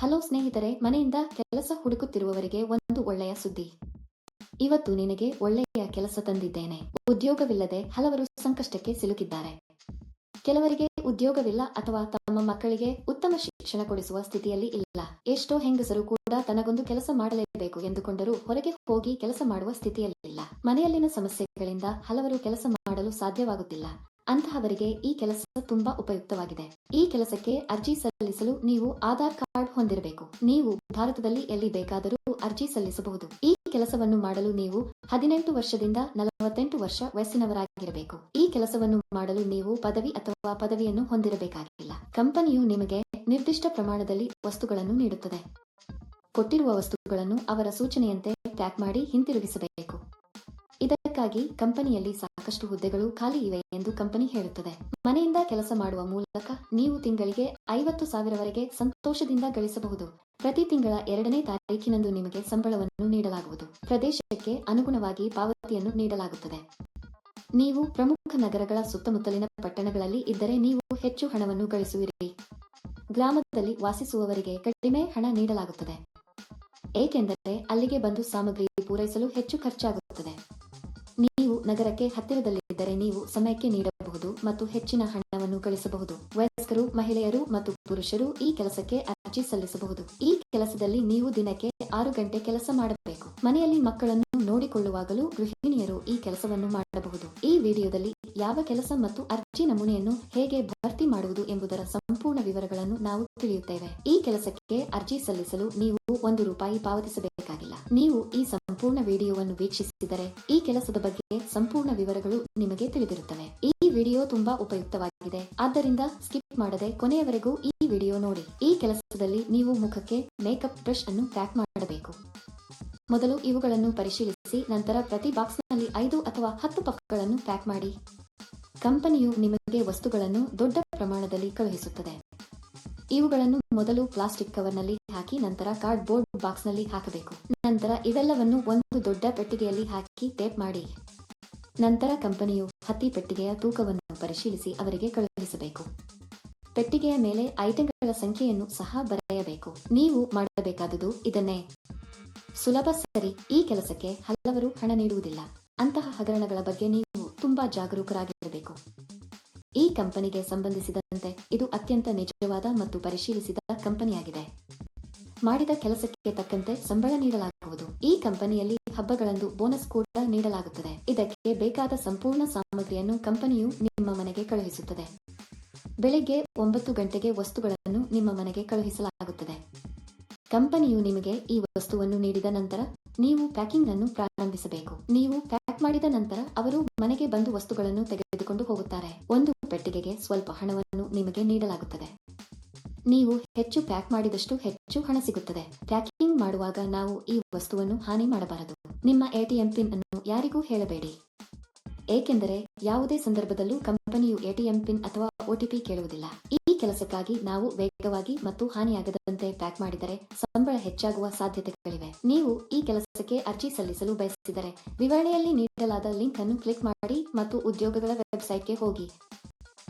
Hello ಸ್ನೇಹಿತರೆ, ಮನೆಯಿಂದ ಕೆಲಸ ಹುಡುಕುತ್ತಿರುವವರಿಗೆ ಒಂದು ಒಳ್ಳೆಯ ಸುದ್ದಿ. ಇವತ್ತು ನಿನಗೆ ಒಳ್ಳೆಯ ಕೆಲಸ ತಂದಿದ್ದೇನೆ. ಉದ್ಯೋಗವಿಲ್ಲದೆ ಹಲವರು ಸಂಕಷ್ಟಕ್ಕೆ ಸಿಲುಕಿದ್ದಾರೆ. ಕೆಲವರಿಗೆ ಉದ್ಯೋಗವಿಲ್ಲ ಅಥವಾ ತಮ್ಮ ಮಕ್ಕಳಿಗೆ ಉತ್ತಮ ಶಿಕ್ಷಣ ಕೊಡಿಸುವ ಸ್ಥಿತಿಯಲ್ಲಿ ಇಲ್ಲ. ಎಷ್ಟೋ ಹೆಂಗಸರು ಕೂಡ ತನಗೊಂದು ಕೆಲಸ ಮಾಡಲೇಬೇಕು ಎಂದುಕೊಂಡರೂ ಹೊರಗೆ ಹೋಗಿ ಕೆಲಸ ಮಾಡುವ ಸ್ಥಿತಿಯಲ್ಲಿಲ್ಲ ಮನೆಯಲ್ಲಿನ ಸಮಸ್ಯೆಗಳಿಂದ ಹಲವರು ಕೆಲಸ ಮಾಡಲು ಸಾಧ್ಯವಾಗುತ್ತಿಲ್ಲ. ಅಂತಹವರಿಗೆ ಈ ಕೆಲಸ ತುಂಬಾ ಉಪಯುಕ್ತವಾಗಿದೆ. ಈ ಕೆಲಸಕ್ಕೆ ಅರ್ಜಿ ಸಲ್ಲಿಸಲು ನೀವು ಆಧಾರ್ ಕಾರ್ಡ್ ಹೊಂದಿರಬೇಕು. ನೀವು ಭಾರತದಲ್ಲಿ ಎಲ್ಲಿ ಬೇಕಾದರೂ ಅರ್ಜಿ ಸಲ್ಲಿಸಬಹುದು. ಈ ಕೆಲಸವನ್ನು ಮಾಡಲು ನೀವು ಹದಿನೆಂಟು ವರ್ಷದಿಂದ ನಲವತ್ತೆಂಟು ವರ್ಷ ವಯಸ್ಸಿನವರಾಗಿರಬೇಕು. ಈ ಕೆಲಸವನ್ನು ಮಾಡಲು ನೀವು ಪದವಿ ಅಥವಾ ಪದವಿಯನ್ನು ಹೊಂದಿರಬೇಕಾಗಿಲ್ಲ. ಕಂಪನಿಯು ನಿಮಗೆ ನಿರ್ದಿಷ್ಟ ಪ್ರಮಾಣದಲ್ಲಿ ವಸ್ತುಗಳನ್ನು ನೀಡುತ್ತದೆ. ಕೊಟ್ಟಿರುವ ವಸ್ತುಗಳನ್ನು ಅವರ ಸೂಚನೆಯಂತೆ ಪ್ಯಾಕ್ ಮಾಡಿ ಹಿಂತಿರುಗಿಸಬೇಕು. ಇದಕ್ಕಾಗಿ ಕಂಪನಿಯಲ್ಲಿ ಸಾಕಷ್ಟು ಹುದ್ದೆಗಳು ಖಾಲಿ ಇವೆ ಎಂದು ಕಂಪನಿ ಹೇಳುತ್ತದೆ. ಮನೆಯಿಂದ ಕೆಲಸ ಮಾಡುವ ಮೂಲಕ ನೀವು ತಿಂಗಳಿಗೆ ಐವತ್ತು ಸಾವಿರವರೆಗೆ ಸಂತೋಷದಿಂದ ಗಳಿಸಬಹುದು. ಪ್ರತಿ ತಿಂಗಳ ಎರಡನೇ ತಾರೀಕಿನಂದು ನಿಮಗೆ ಸಂಬಳವನ್ನು ನೀಡಲಾಗುವುದು. ಪ್ರದೇಶಕ್ಕೆ ಅನುಗುಣವಾಗಿ ಪಾವತಿಯನ್ನು ನೀಡಲಾಗುತ್ತದೆ. ನೀವು ಪ್ರಮುಖ ನಗರಗಳ ಸುತ್ತಮುತ್ತಲಿನ ಪಟ್ಟಣಗಳಲ್ಲಿ ಇದ್ದರೆ ನೀವು ಹೆಚ್ಚು ಹಣವನ್ನು ಗಳಿಸುವಿರಿ. ಗ್ರಾಮದಲ್ಲಿ ವಾಸಿಸುವವರಿಗೆ ಕಡಿಮೆ ಹಣ ನೀಡಲಾಗುತ್ತದೆ. ಏಕೆಂದರೆ ಅಲ್ಲಿಗೆ ಬಂದು ಸಾಮಗ್ರಿ ಪೂರೈಸಲು ಹೆಚ್ಚು ಖರ್ಚಾಗುತ್ತದೆ. ನೀವು ನಗರಕ್ಕೆ ಹತ್ತಿರದಲ್ಲಿದ್ದರೆ ನೀವು ಸಮಯಕ್ಕೆ ನೀಡಬಹುದು ಮತ್ತು ಹೆಚ್ಚಿನ ಹಣವನ್ನು ಗಳಿಸಬಹುದು. ವಯಸ್ಕರು, ಮಹಿಳೆಯರು ಮತ್ತು ಪುರುಷರು ಈ ಕೆಲಸಕ್ಕೆ ಅರ್ಜಿ ಸಲ್ಲಿಸಬಹುದು. ಈ ಕೆಲಸದಲ್ಲಿ ನೀವು ದಿನಕ್ಕೆ ಆರು ಗಂಟೆ ಕೆಲಸ ಮಾಡಬೇಕು. ಮನೆಯಲ್ಲಿ ಮಕ್ಕಳನ್ನು ನೋಡಿಕೊಳ್ಳುವಾಗಲೂ ಗೃಹಿಣಿಯರು ಈ ಕೆಲಸವನ್ನು ಮಾಡಬಹುದು. ಈ ವಿಡಿಯೋದಲ್ಲಿ ಯಾವ ಕೆಲಸ ಮತ್ತು ಅರ್ಜಿ ನಮೂನೆಯನ್ನು ಹೇಗೆ ಭರ್ತಿ ಮಾಡುವುದು ಎಂಬುದರ ಸಂಪೂರ್ಣ ವಿವರಗಳನ್ನು ನಾವು ತಿಳಿಯುತ್ತೇವೆ. ಈ ಕೆಲಸಕ್ಕೆ ಅರ್ಜಿ ಸಲ್ಲಿಸಲು ನೀವು ಒಂದು ರೂಪಾಯಿ ಪಾವತಿಸಬೇಕಾಗಿಲ್ಲ. ನೀವು ಈ ಸಂಪೂರ್ಣ ವಿಡಿಯೋವನ್ನು ವೀಕ್ಷಿಸಿದರೆ ಈ ಕೆಲಸದ ಬಗ್ಗೆ ಸಂಪೂರ್ಣ ವಿವರಗಳು ನಿಮಗೆ ತಿಳಿದಿರುತ್ತವೆ. ಈ ವಿಡಿಯೋ ತುಂಬಾ ಉಪಯುಕ್ತವಾಗಿದೆ. ಆದ್ದರಿಂದ ಸ್ಕಿಪ್ ಮಾಡದೆ ಕೊನೆಯವರೆಗೂ ಈ ವಿಡಿಯೋ ನೋಡಿ. ಈ ಕೆಲಸದಲ್ಲಿ ನೀವು ಮುಖಕ್ಕೆ ಮೇಕಪ್ ಬ್ರಷ್ ಅನ್ನು ಪ್ಯಾಕ್ ಮಾಡಬೇಕು. ಮೊದಲು ಇವುಗಳನ್ನು ಪರಿಶೀಲಿಸಿ, ನಂತರ ಪ್ರತಿ ಬಾಕ್ಸ್ನಲ್ಲಿ ಐದು ಅಥವಾ ಹತ್ತು ಪಕ್ಕಗಳನ್ನು ಪ್ಯಾಕ್ ಮಾಡಿ. ಕಂಪನಿಯು ನಿಮಗೆ ವಸ್ತುಗಳನ್ನು ದೊಡ್ಡ ಪ್ರಮಾಣದಲ್ಲಿ ಕಳುಹಿಸುತ್ತದೆ. ಇವುಗಳನ್ನು ಮೊದಲು ಪ್ಲಾಸ್ಟಿಕ್ ಕವರ್ನಲ್ಲಿ ಹಾಕಿ ನಂತರ ಕಾರ್ಡ್ ಬೋರ್ಡ್ ಬಾಕ್ಸ್ನಲ್ಲಿ ಹಾಕಬೇಕು. ನಂತರ ಇವೆಲ್ಲವನ್ನು ಒಂದು ದೊಡ್ಡ ಪೆಟ್ಟಿಗೆಯಲ್ಲಿ ಹಾಕಿ ಟೇಪ್ ಮಾಡಿ. ನಂತರ ಕಂಪನಿಯು ಹತ್ತಿ ಪೆಟ್ಟಿಗೆಯ ತೂಕವನ್ನು ಪರಿಶೀಲಿಸಿ ಅವರಿಗೆ ಕಳುಹಿಸಬೇಕು. ಪೆಟ್ಟಿಗೆಯ ಮೇಲೆ ಐಟಂಗಳ ಸಂಖ್ಯೆಯನ್ನು ಸಹ ಬರೆಯಬೇಕು. ನೀವು ಮಾಡಬೇಕಾದುದು ಇದನ್ನೇ. ಸುಲಭ ಸರಿ, ಈ ಕೆಲಸಕ್ಕೆ ಹಲವರು ಹಣ ನೀಡುವುದಿಲ್ಲ. ಅಂತಹ ಹಗರಣಗಳ ಬಗ್ಗೆ ನೀವು ತುಂಬಾ ಜಾಗರೂಕರಾಗಿರಬೇಕು. ಈ ಕಂಪನಿಗೆ ಸಂಬಂಧಿಸಿದಂತೆ ಇದು ಅತ್ಯಂತ ನಿಜವಾದ ಮತ್ತು ಪರಿಶೀಲಿಸಿದ ಕಂಪನಿಯಾಗಿದೆ. ಮಾಡಿದ ಕೆಲಸಕ್ಕೆ ತಕ್ಕಂತೆ ಸಂಬಳ ನೀಡಲಾಗುವುದು. ಈ ಕಂಪನಿಯಲ್ಲಿ ಹಬ್ಬಗಳಂದು ಬೋನಸ್ ಕೂಡ ನೀಡಲಾಗುತ್ತದೆ. ಇದಕ್ಕೆ ಬೇಕಾದ ಸಂಪೂರ್ಣ ಸಾಮಗ್ರಿಯನ್ನು ಕಂಪನಿಯು ನಿಮ್ಮ ಮನೆಗೆ ಕಳುಹಿಸುತ್ತದೆ. ಬೆಳಿಗ್ಗೆ ಒಂಬತ್ತು ಗಂಟೆಗೆ ವಸ್ತುಗಳನ್ನು ನಿಮ್ಮ ಮನೆಗೆ ಕಳುಹಿಸಲಾಗುತ್ತದೆ. ಕಂಪನಿಯು ನಿಮಗೆ ಈ ವಸ್ತುವನ್ನು ನೀಡಿದ ನಂತರ ನೀವು ಪ್ಯಾಕಿಂಗ್ ಅನ್ನು ಪ್ರಾರಂಭಿಸಬೇಕು. ನೀವು ಪ್ಯಾಕ್ ಮಾಡಿದ ನಂತರ ಅವರು ಮನೆಗೆ ಬಂದು ವಸ್ತುಗಳನ್ನು ತೆಗೆದುಕೊಂಡು ಹೋಗುತ್ತಾರೆ. ಒಂದು ಪೆಟ್ಟಿಗೆಗೆ ಸ್ವಲ್ಪ ಹಣವನ್ನು ನಿಮಗೆ ನೀಡಲಾಗುತ್ತದೆ. ನೀವು ಹೆಚ್ಚು ಪ್ಯಾಕ್ ಮಾಡಿದಷ್ಟು ಹೆಚ್ಚು ಹಣ ಸಿಗುತ್ತದೆ. ಪ್ಯಾಕಿಂಗ್ ಮಾಡುವಾಗ ನಾವು ಈ ವಸ್ತುವನ್ನು ಹಾನಿ ಮಾಡಬಾರದು. ನಿಮ್ಮ ಎಟಿಎಂ ಪಿನ್ ಅನ್ನು ಯಾರಿಗೂ ಹೇಳಬೇಡಿ. ಏಕೆಂದರೆ ಯಾವುದೇ ಸಂದರ್ಭದಲ್ಲೂ ಕಂಪನಿಯು ಎಟಿಎಂ ಪಿನ್ ಅಥವಾ ಒಟಿಪಿ ಕೇಳುವುದಿಲ್ಲ. ಈ ಕೆಲಸಕ್ಕಾಗಿ ನಾವು ವೇಗವಾಗಿ ಮತ್ತು ಹಾನಿಯಾಗದಂತೆ ಪ್ಯಾಕ್ ಮಾಡಿದರೆ ಸಂಬಳ ಹೆಚ್ಚಾಗುವ ಸಾಧ್ಯತೆಗಳಿವೆ. ನೀವು ಈ ಕೆಲಸಕ್ಕೆ ಅರ್ಜಿ ಸಲ್ಲಿಸಲು ಬಯಸಿದರೆ ವಿವರಣೆಯಲ್ಲಿ ನೀಡಲಾದ ಲಿಂಕ್ ಅನ್ನು ಕ್ಲಿಕ್ ಮಾಡಿ ಮತ್ತು ಉದ್ಯೋಗಗಳ ವೆಬ್ಸೈಟ್ಗೆ ಹೋಗಿ.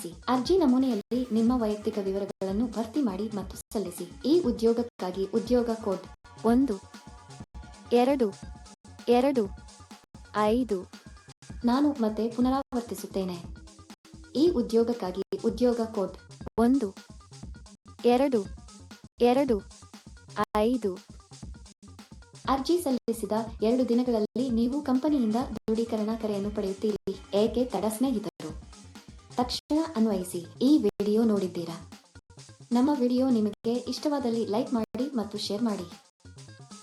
ಸಲ್ಲಿಸಿ ಅರ್ಜಿ ನಮೂನೆಯಲ್ಲಿ ನಿಮ್ಮ ವೈಯಕ್ತಿಕ ವಿವರಗಳನ್ನು ಭರ್ತಿ ಮಾಡಿ ಮತ್ತು ಸಲ್ಲಿಸಿ. ಈ ಉದ್ಯೋಗಕ್ಕಾಗಿ ಉದ್ಯೋಗ ಕೋಡ್ ಒಂದು, ಎರಡು ಎರಡು, ಐದು, ನಾನು ಮತ್ತೆ ಪುನರಾವರ್ತಿಸುತ್ತೇನೆ. ಈ ಉದ್ಯೋಗಕ್ಕಾಗಿ ಉದ್ಯೋಗ ಕೋಡ್ ಒಂದು, ಎರಡು ಎರಡು, ಐದು. ಅರ್ಜಿ ಸಲ್ಲಿಸಿದ ಎರಡು ದಿನಗಳಲ್ಲಿ ನೀವು ಕಂಪನಿಯಿಂದ ದೃಢೀಕರಣ ಕರೆಯನ್ನು ಪಡೆಯುತ್ತೀರಿ. ಏಕೆ? ತಡ ಸ್ನೇಹಿತರು. ತಕ್ಷಣ ಅನ್ವಯಿಸಿ, ಈ ವಿಡಿಯೋ ನೋಡಿದ್ದೀರಾ? ನಮ್ಮ ವಿಡಿಯೋ ನಿಮಗೆ ಇಷ್ಟವಾದಲ್ಲಿ ಲೈಕ್ ಮಾಡಿ ಮತ್ತು ಶೇರ್ ಮಾಡಿ.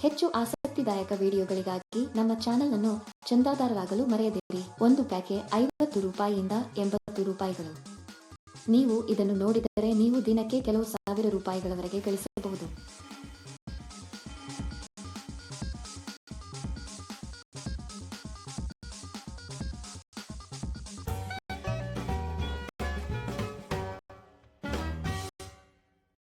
ಹೆಚ್ಚು ಆಸಕ್ತಿದಾಯಕ ವಿಡಿಯೋಗಳಿಗಾಗಿ ನಮ್ಮ ಚಾನೆಲ್ ಅನ್ನು ಚಂದಾದಾರರಾಗಲು ಮರೆಯದಿರಿ. ಒಂದು ಪ್ಯಾಕೆ ಐವತ್ತು ರೂಪಾಯಿಯಿಂದ ಎಂಬತ್ತು ರೂಪಾಯಿಗಳು. ನೀವು ಇದನ್ನು ನೋಡಿದರೆ ನೀವು ದಿನಕ್ಕೆ ಕೆಲವು ಸಾವಿರ ರೂಪಾಯಿಗಳವರೆಗೆ ಗಳಿಸಬಹುದು.